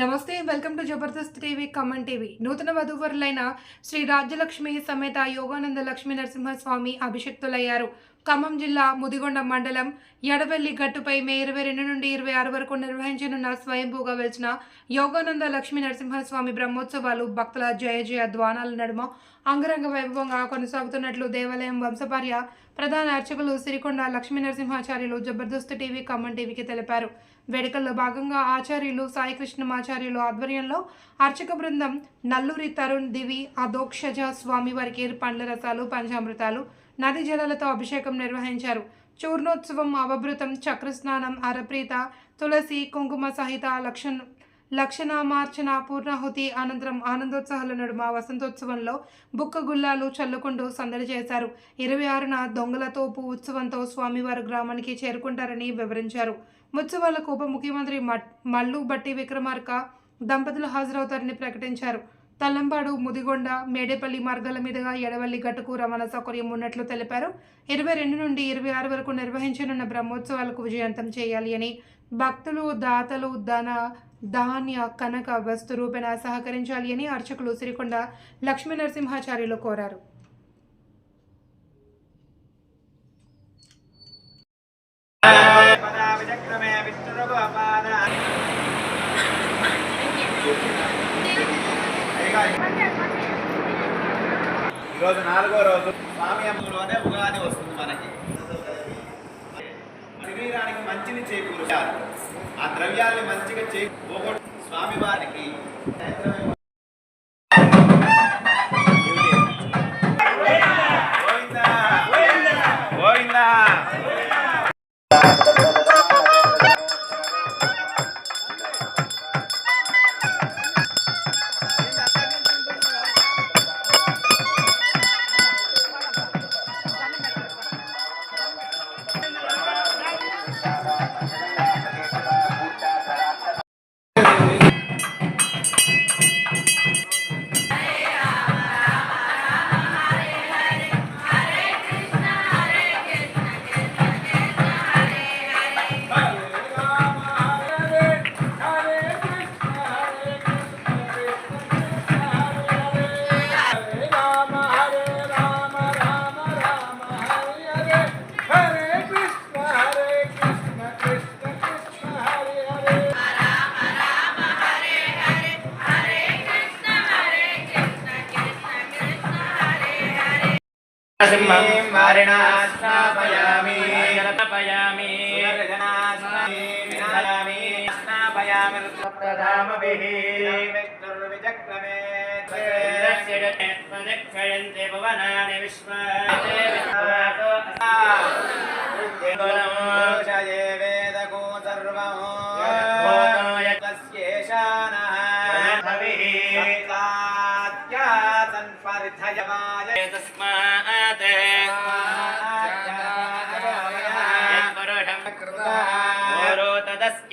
నమస్తే welcome to Jabardasth TV Khammam TV. నూతన వధూవరులైన శ్రీ రాజ్యలక్ష్మి సమేత యోగానంద లక్ష్మీ నరసింహస్వామి అభిషక్తులయ్యారు. ఖమ్మం జిల్లా ముదిగొండ మండలం ఎడవెల్లి గట్టుపై మే ఇరవై రెండు నుండి ఇరవై ఆరు వరకు నిర్వహించనున్న స్వయంభూగా వెలిచిన యోగానంద లక్ష్మీ నరసింహస్వామి బ్రహ్మోత్సవాలు భక్తుల జయ జయ ద్వానాల నడుమ అంగరంగ వైభవంగా కొనసాగుతున్నట్లు దేవాలయం వంశపార్య ప్రధాన అర్చకులు సిరికొండ లక్ష్మీ నరసింహాచార్యులు జబర్దస్త్ టీవీ ఖమ్మం టీవీకి తెలిపారు. వేడుకల్లో భాగంగా ఆచార్యులు సాయికృష్ణమాచార్యులు ఆధ్వర్యంలో అర్చక బృందం నల్లూరి తరుణ్ దివి అదోక్షజ స్వామివారికి పండ్ల రసాలు పంచామృతాలు నది జలాలతో అభిషేకం నిర్వహించారు. చూర్ణోత్సవం అవభృతం చక్రస్నానం అరప్రీత తులసి కుంకుమ సహిత లక్షణ లక్షణామార్చన పూర్ణాహుతి అనంతరం ఆనందోత్సాహాల నడుమ వసంతోత్సవంలో బుక్క గుల్లాలు చల్లుకుంటూ సందడి చేశారు. ఇరవై ఆరున దొంగల తోపు ఉత్సవంతో స్వామివారు గ్రామానికి చేరుకుంటారని వివరించారు. ఉత్సవాలకు ఉప ముఖ్యమంత్రి మట్- మల్లు బట్టి విక్రమార్క దంపతులు హాజరవుతారని ప్రకటించారు. తల్లంపాడు ముదిగొండ మేడేపల్లి మార్గాల మీదుగా ఎడవల్లి గట్టుకు రవాణా సౌకర్యం ఉన్నట్లు తెలిపారు. ఇరవై రెండు నుండి ఇరవై ఆరు వరకు నిర్వహించనున్న బ్రహ్మోత్సవాలకు విజయవంతం చేయాలి అని భక్తులు దాతలు ధన ధాన్య కనక వస్తు రూపేణ సహకరించాలి అని అర్చకులు సిరికొండ లక్ష్మీ నరసింహాచార్యులు కోరారు. ఈరోజు నాలుగో రోజు స్వామి అమ్మలోనే ఉగాది వస్తుంది మనకి. శరీరానికి మంచిని చేకూర్చారు ఆ ద్రవ్యాన్ని మంచిగా చేకూ పోగొట్టు స్నాపయామి స్నాపయామి స్నాపయామి స్నాపయామి ప్రధామభిః విచక్రమే ప్రదక్షయంతే భువనాని ోషయే వేదగో సర్వం. తస్యేషానః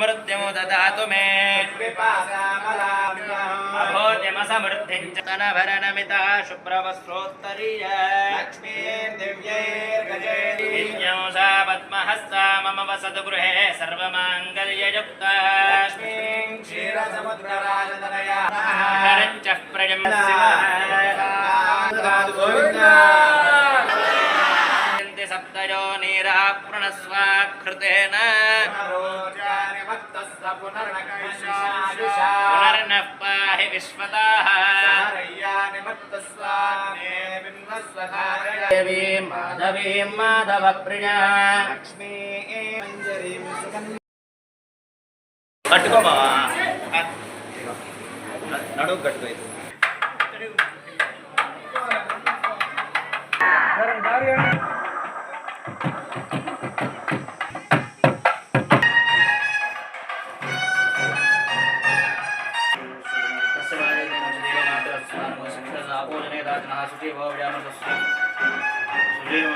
मृत्युमु ददातु मे अभोद्यमसमृद्धिञ्चतनभरणमितः शुभ्रवस्त्रोत्तरीय लक्ष्मीर्दिव्यैर्गजेंसा पद्महस्ता मम वसतु गृहे सर्वमाङ्गल्ययुक्ता लक्ष्मीं क्षीरसमुद्रराजतनया प्रजम्य प्रणस्वाकृतेन पुनर्नः पाहि विश्वताः देवीं माधवीं माधवप्रिया లక్ష్మీ మంజరీం సుగంధ పట్టుకోమా నడువు కట్టుకో పూజనే దాచన సుజీవో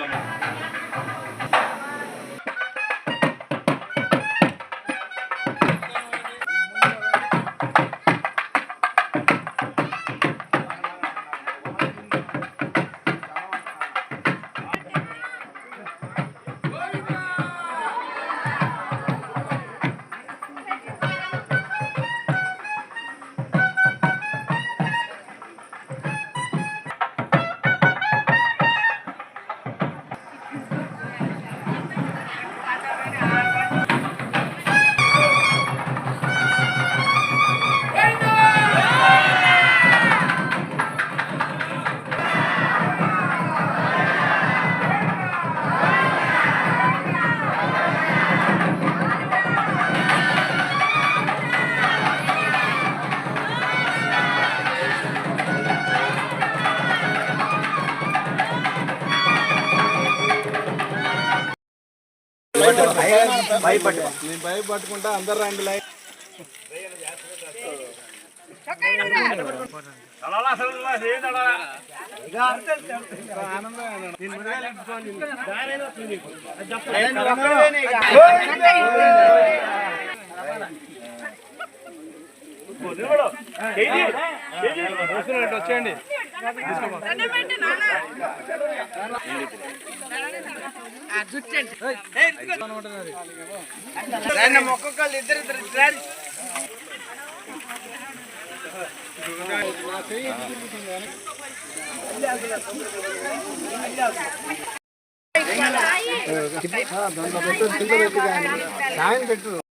నేను పై పట్టుకుంటా అందరు రండి లైన్ వచ్చేయండి ఒక్కొక్కళ్ళు ఇద్దరు ఇద్దరు సాయం పెట్టు సుజీవో వ్యామతస్సు